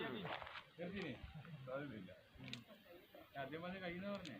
ചെറുതിന് സാധ്യതയില്ല ആദ്യം പറഞ്ഞ കയ്യിൽ നിന്ന് പറഞ്ഞേ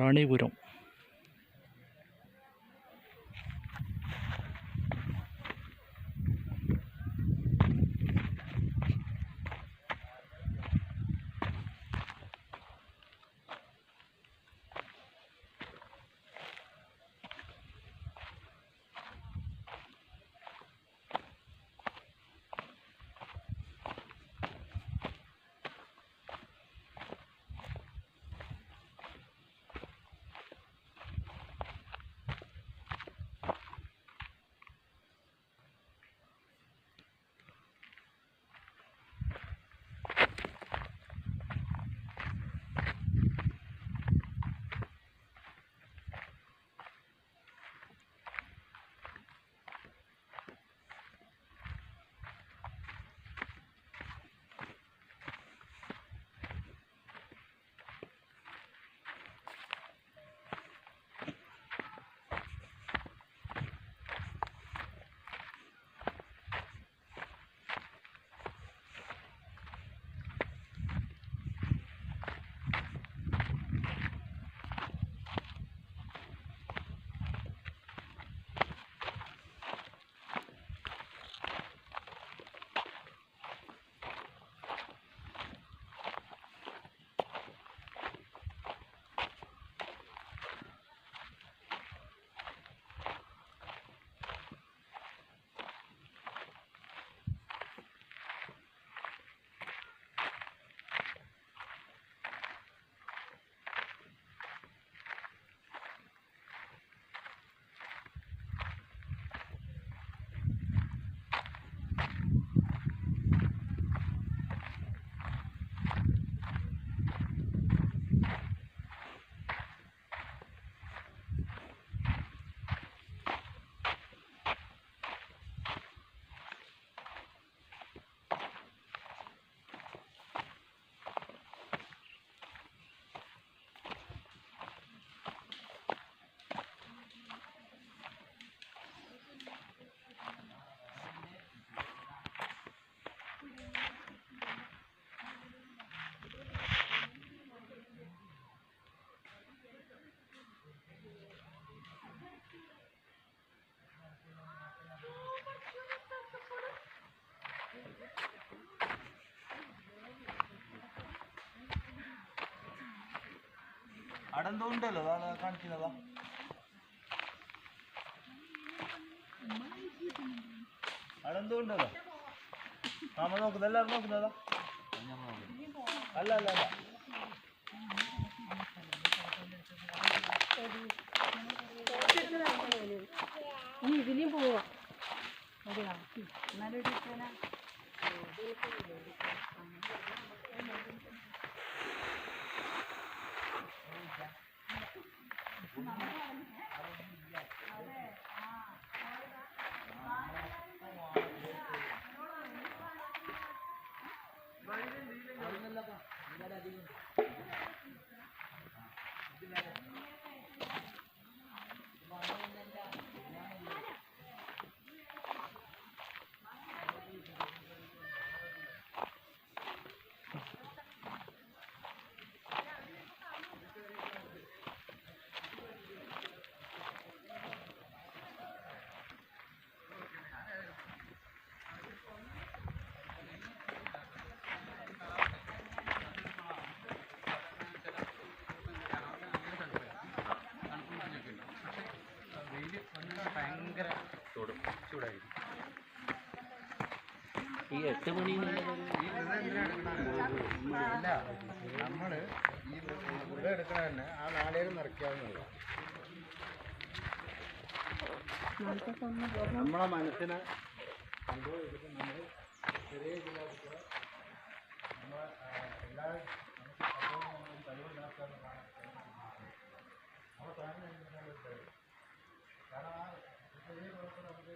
റാണിപുരം അവിടെ എന്തോ ഉണ്ടല്ലോ അതാ കാണിക്കുന്നതാ അവിടെ എന്തോ ഉണ്ടല്ലോ നമ്മൾ നോക്കുന്നത് എല്ലാവരും നോക്കുന്നതാ അല്ല അല്ല അല്ല. ഇനി ഇതിലും പോവാ. അതിനല്ല അതിനല്ല അധികം ഇതിനല്ല ആക്കി ചൂടും ചൂടായിരിക്കും ഈ എട്ട് മണി നമ്മൾ ഈ ഇവിടെ എടുക്കണ തന്നെ ആ നാളേലും നിറയ്ക്കാവുന്നതാണ് നമ്മളെ മനസ്സിനെ ചെയ്തിട്ട് നമ്മൾ ചെറിയ ചില നമ്മളെ, എല്ലാ നമുക്ക് കഴിവ് കഴിവുണ്ടാക്കാവുന്നതാണ് അപ്പോൾ കഴിവ്? കാരണം ആ ചെറിയ കുഴപ്പം നമുക്ക്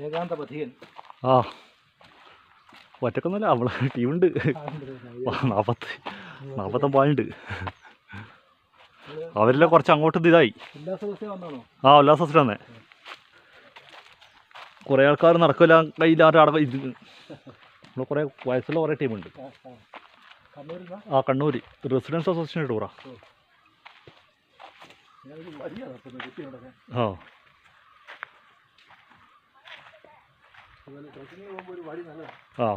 ഏകാന്ത പഥികൻ ആ ഒറ്റക്കൊന്നുമല്ല അവളെ ടീമുണ്ട്. നാൽപ്പത്തി നാൽപ്പത്തൊമ്പത് പോയിന്റ് അവരില്ല കുറച്ച് അങ്ങോട്ട് ഇതായി. ഉല്ലാസ ദിവസം ആ വന്നേ. കുറേ ആൾക്കാർ നടക്കില്ല കയ്യിലാട്ട് അടക്കം ഇത്. നമ്മൾ കുറെ വയസ്സുള്ള കുറേ ടീമുണ്ട്. ആ കണ്ണൂര്. റെസിഡൻസ് അസോസിയേഷൻ ടൂറാ ആ. ആ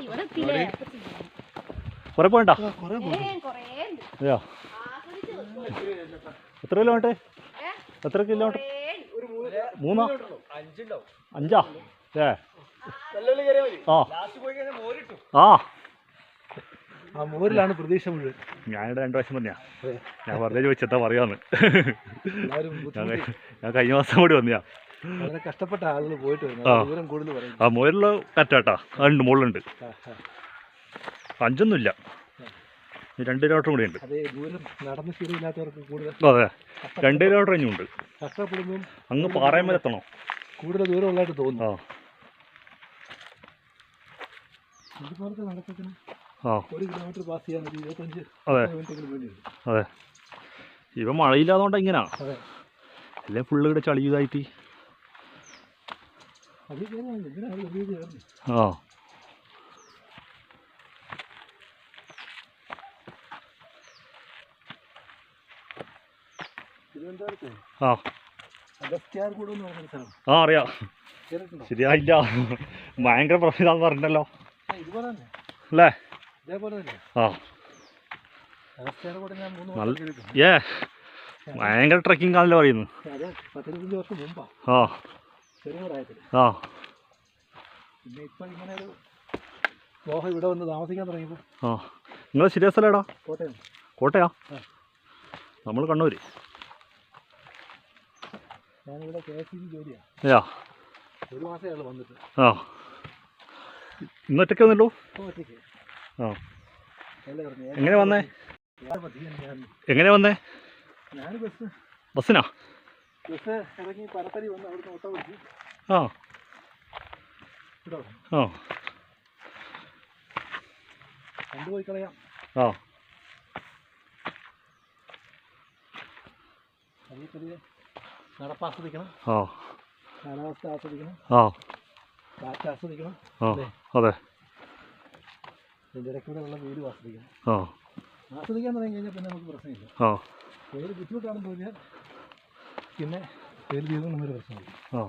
ഇവിടെ എത്തിയില്ലേ? കുറേ പോയണ്ടാ? കുറേ ഏ, കുറേ ഉണ്ട്. അതെയോ എത്ര കിലോമീറ്റർ? എത്ര കിലോമീറ്റർ മൂന്നോ. അഞ്ചോ അഞ്ചാ? ഏ. ആ. ലാസ്റ്റ് പോയി മോരിട്ടു. ആ. ആ മോരിലാണ് പ്രതീക്ഷ മുഴുവൻ. ഞാനിവിടെ രണ്ടു പ്രാവശ്യം തന്നെയാ ഞാൻ വെറുതെ ചോദിച്ചെത്താ പറയാന്ന്. ഞാൻ ഞാൻ കഴിഞ്ഞ മാസം കൂടി വന്നിയാ. വളരെ കഷ്ടപ്പെട്ട ആളുകൾ പോയിട്ട് ദൂരം കൂടുതൽ പറയും ആ മുകളിലുള്ള കറ്റാട്ടാ. അതുണ്ട് മുകളിലുണ്ട്. അഞ്ചൊന്നുമില്ല രണ്ട് കിലോമീറ്റർ കൂടി ഉണ്ട്. അതേ രണ്ട് കിലോമീറ്റർ ഇനിയുണ്ട് കഷ്ടപ്പെടുമ്പോൾ അങ്ങ് പാറയമേൽ എത്തണോ. കൂടുതൽ ദൂരമുള്ളതായിട്ട് തോന്നുന്നു ആ. ഇതുപോലത്തെ നടക്കത്തിന് ആ. ഒരു കിലോമീറ്റർ പാസ് ചെയ്യാൻ ഒരു ഇരുപത്തഞ്ച് അതെ. ഇവ മഴയില്ലാതുകൊണ്ട് ഇങ്ങനാ. അതെ. എല്ലാം ഫുള്ള് ഇവിടെ ചളി കയറുന്നത് ആ. അറിയാം. ശരിയായില്ല. ഭയങ്കര പ്രശ്നമാണെന്ന് പറഞ്ഞല്ലോ അല്ലേ? ആ. ഏ. ഭയങ്കര ട്രക്കിംഗ് ആണല്ലോ പറയുന്നു ആ. ചെറിയ പ്രായത്തിൽ ആ. പിന്നെ ഇപ്പം ഇങ്ങനെ ഒരു മോഹം ഇവിടെ വന്ന് താമസിക്കാൻ തുടങ്ങിയപ്പോൾ ആ. നിങ്ങൾ ശരിയാ സ്ഥലമാടാ കോട്ടയം. കോട്ടയാ? നമ്മൾ കണ്ണൂർ ഞാനിവിടെ കെ എസ് സി ബി ജോലിയാണ് ഒരു മാസമേ വന്നിട്ട്. ആ. ഇന്നൊറ്റയ്ക്ക് വന്നല്ലോ ഒറ്റയ്ക്ക്. ആ. എങ്ങനെ വന്നേ? എങ്ങനെ വന്നേ? ബസ്സിനാ? ബസ് ഇറങ്ങി പരപ്പരി വന്ന് അവിടുന്ന് ഓട്ടോ പിടിച്ച് ആ. ആ. കൊണ്ടുപോയി കളയാം. ആ. പതിയെ പതിയെ നടപ്പാസ്വദിക്കണം. ആ. കാലാവസ്ഥ ആസ്വദിക്കണം. ആ. കാറ്റ് ആസ്വദിക്കണം. ആ. അല്ലേ? അതെ. അതിന്റെ ഇടയ്ക്കൂടെ ഉള്ള വീട് ആസ്വദിക്കണം. ആസ്വദിക്കാൻ തുടങ്ങി കഴിഞ്ഞാൽ പിന്നെ നമുക്ക് പ്രശ്നമില്ല. ഏത് ബുദ്ധിമുട്ടാണെന്ന് തോന്നിയാൽ പിന്നെ പേര് ജീവിതം നമ്മൾ പ്രശ്നമില്ല. ആ.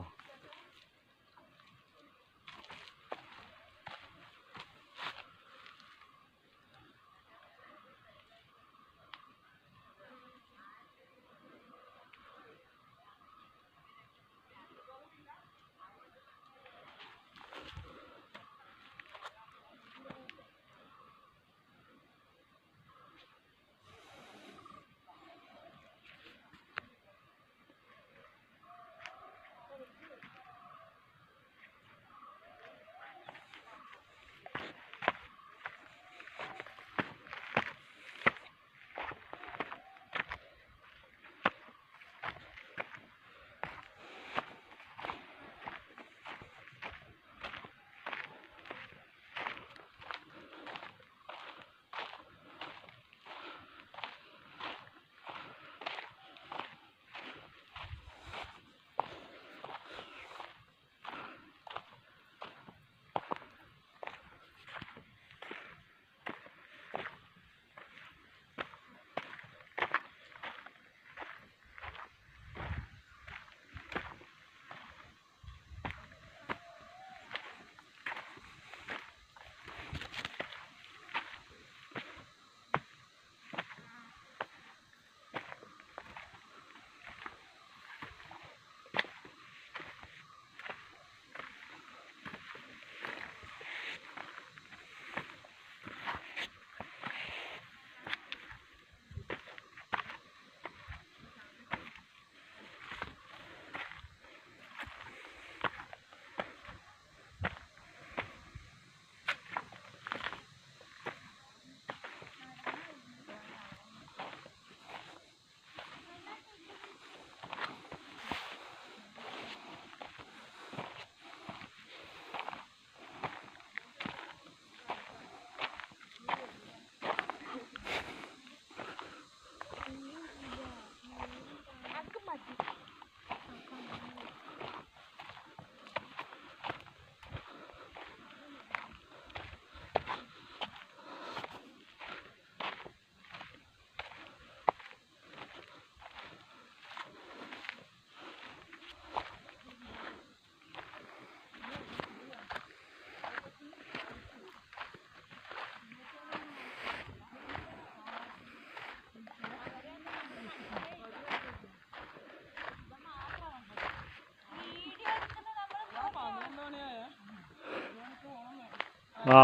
ആ.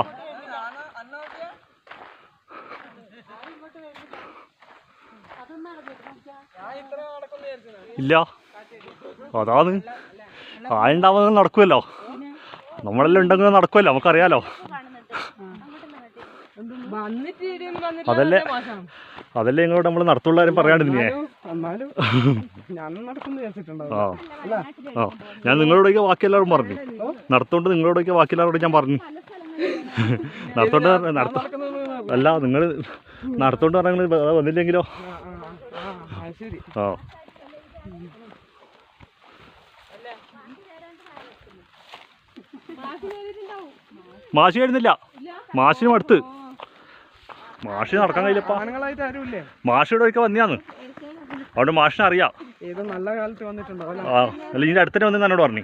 ഇല്ല. അതാണ്. ആളുണ്ടാവുന്നത് നടക്കുമല്ലോ നമ്മളെല്ലാം ഉണ്ടെങ്കിൽ നടക്കുമല്ലോ നമുക്കറിയാലോ. അതല്ലേ അതല്ലേ ഇങ്ങോട്ട് നമ്മൾ നടത്തുള്ളവരും പറയാണ്ടിരുന്നേ. എന്നാലും ഞാൻ നിങ്ങളോടൊക്കെ ബാക്കി എല്ലാവരും പറഞ്ഞു. നടത്തോണ്ട് നിങ്ങളോടൊക്കെ ബാക്കി എല്ലാവരോടും ഞാൻ പറഞ്ഞു. നടത്തോണ്ട് നടത്ത അല്ല നിങ്ങൾ നടത്തോണ്ട് പറഞ്ഞ വന്നില്ലെങ്കിലോ? ഓ മാഷി വരുന്നില്ല. മാഷിനും അടുത്ത്. മാഷി നടക്കാൻ കഴിയില്ലപ്പാ. ആരുമില്ലേ? മാഷിയുടെ ഒക്കെ വന്നിയാന്ന്. അതുകൊണ്ട് മാഷിനെ അറിയാം ഏതോ നല്ല കാലത്ത് വന്നിട്ടുണ്ടോ അല്ല? ആ അല്ല ഇതിന്റെ അടുത്തന്നെ വന്ന് എന്നോട് പറഞ്ഞു.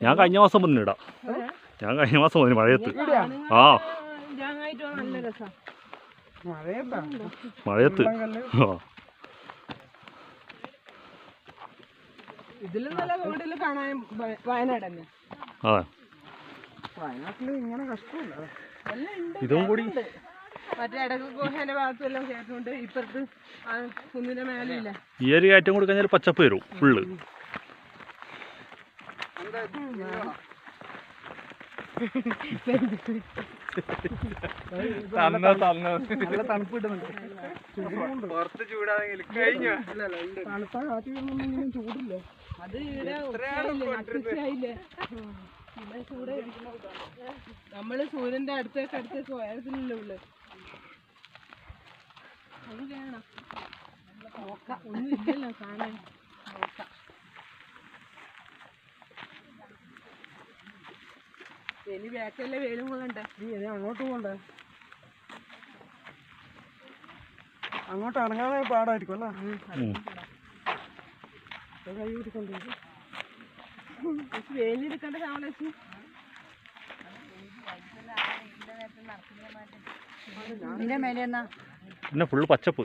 ഞാൻ കഴിഞ്ഞ മാസം വന്നിടാ ഞാൻ കഴിഞ്ഞ മാസം വന്നു മഴയത്ത്. ആ. മഴയത്താ? ആ. ഇതിലും നല്ല റോഡിൽ കാണാൻ വ- വയനാട് തന്നെ അതെ വയനാട്ടിൽ ഇങ്ങനെ കഷ്ടമില്ല. ഇതും കൂടി മറ്റേ ഭാഗത്തെല്ലാം ഇപ്പുറത്ത് കുന്നിന്റെ മേലില്ല? ഈ ഒരു കയറ്റം കൂടി കഴിഞ്ഞാൽ പച്ചപ്പ് വരും ഫുള്ള്. നല്ല തണുപ്പ് കിട്ടുന്നുണ്ട്. പുറത്ത് ചൂടാണെങ്കിൽ കഴിഞ്ഞു? തണുപ്പാ കാറ്റ് ചൂടില്ല. അത് ഇവിടെ ചൂട് നമ്മൾ സൂര്യന്റെ അടുത്തേക്ക് അടുത്തേക്ക് പോയതില്ലല്ലോ ഉള്ളു. അത് വേണം. ഒന്നും ഇല്ലല്ലോ കാണാൻ. നോക്കാം. ഇനി ബാക്കല്ലേ വേലും കൊള്ളണ്ടേ? നീ ഇനി അങ്ങോട്ട് പോണ്ടേ? അങ്ങോട്ട് ഇറങ്ങാതെ പാടായിരിക്കും അല്ലേ. കൈ പിടിക്കൊണ്ട് വേലിയെടുക്കേണ്ട താമസിച്ചു നിന്റെ മേലെ എന്നാ? പിന്നെ ഫുള്ള് പച്ചപ്പ്.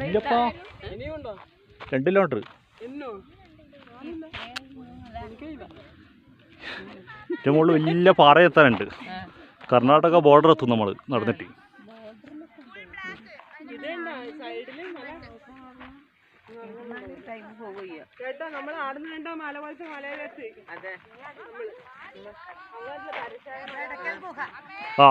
ഇല്ലപ്പാ രണ്ട് കിലോമീറ്റർ ഏറ്റവും മുകളിൽ വലിയ പാറ എത്താനുണ്ട് കർണാടക ബോർഡർ എത്തും നമ്മൾ നടന്നിട്ട്. കേട്ടോ നമ്മൾ ആടുന്ന കണ്ടോ? മല പോലത്തെ മലയിലെത്തി. അതെ. ആ.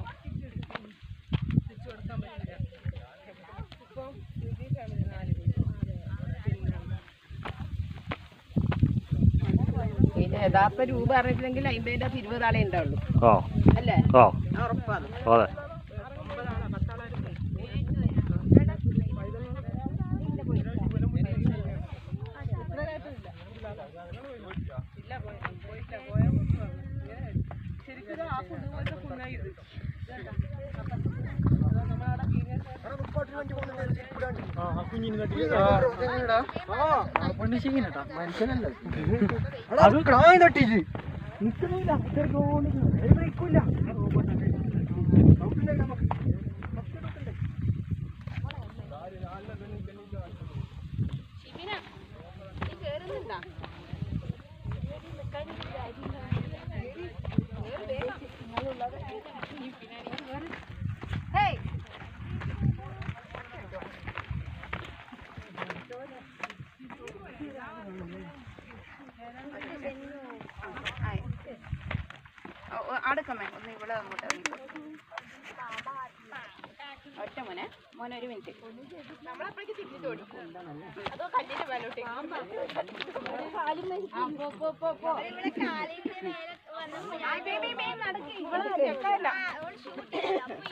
യഥാർത്ഥ രൂപ അറിയില്ലെങ്കിൽ അമ്പതിന്റെ ഇരുപത് ആളെ ഉണ്ടാവുള്ളൂ. ആ. അല്ലേ? ആ. ഉറപ്പാണ്. അതെ. ശരിക്കും ആ കുന്ന് പോലത്തെ കുന്നായി ഇത് അത് ക്രായ തട്ടിച്ച് അടുക്കമ്മേ ഒന്ന് ഇവിടെ അങ്ങോട്ട്. ഒറ്റ മോനെ. മോനെ ഒരു മിനിറ്റ്. നമ്മളപ്പോഴേക്ക് ഓടിക്കും. അതോ കല്ലിന്റെ.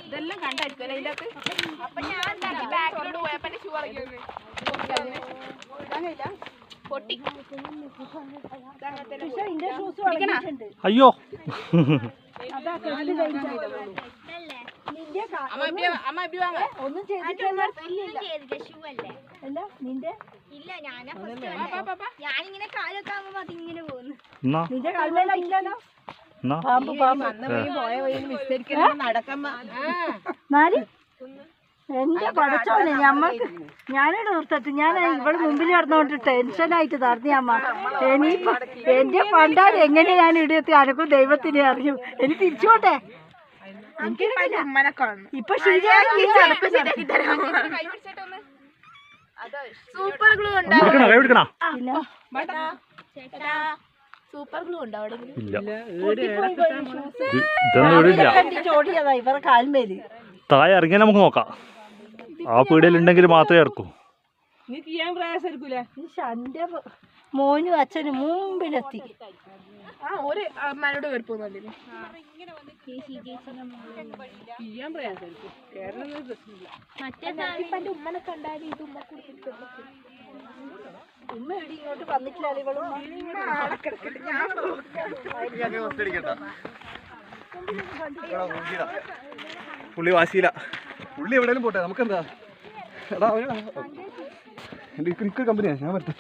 ഇതെല്ലാം അകത്ത് അപ്പൊ ഞാൻ ബാക്കിലോട്ട് പോയപ്പോ എന്റെ ഷൂ? അയ്യോ. ഒന്നും ചെയ്തിട്ടില്ല. അല്ലേ നിന്റെ? ഇല്ല ഞാനിങ്ങനെ കാലൊക്കെ അതിങ്ങനെ പോകുന്നു. നിന്റെ കാലിലല്ലോ എന്നാ? പാമ്പ് പാമ്പ്. നടക്കുമ്പോ എന്റെ പഠിച്ചോനെ ഞമ്മക്ക് ഞാനിവിടെ നിർത്തട്ടെ. ഞാൻ ഇവിടെ മുമ്പിൽ നടന്നുകൊണ്ട് ടെൻഷനായിട്ട് നടന്നു അമ്മ. ഇനിയിപ്പോ എന്റെ പണ്ടാൽ എങ്ങനെ ഞാൻ ഇടയത്തി അനക്കും ദൈവത്തിനെ അറിയും. എനിക്ക് തിരിച്ചോട്ടെ? ഇപ്പൊ സൂപ്പർ ഗ്ലൂ ഉണ്ടോ? സൂപ്പർ ഗ്ലൂ ഉണ്ടോ അവിടെ? ഇതൊന്നും ഇവരെ കാൽമേൽ. താഴെ ഇറങ്ങിയാൽ നമുക്ക് നോക്കാം. ആ പീടികയിലുണ്ടെങ്കിൽ മാത്രമേ ഇറക്കൂ. നീ ചെയ്യാൻ പ്രയാസമായിരിക്കൂലേ മോനും അച്ഛനും മുമ്പിലെത്തി. ആ ഒരു അമ്മനോട് ചെയ്യാൻ പ്രയാസമായിരിക്കും കേരളം പ്രശ്നമില്ല. മറ്റേ ഉമ്മനെ കണ്ടാലും ഇത് ഉമ്മ ഉമ്മ എവിടെ ഇങ്ങോട്ട് വന്നിട്ടില്ല പുള്ളി വാശിയില്ല പുള്ളി എവിടെയും പോട്ടെ നമുക്കെന്താ? എടാ അവന് എനിക്ക് കമ്പനിയാണ് ഞാൻ പറ്റേ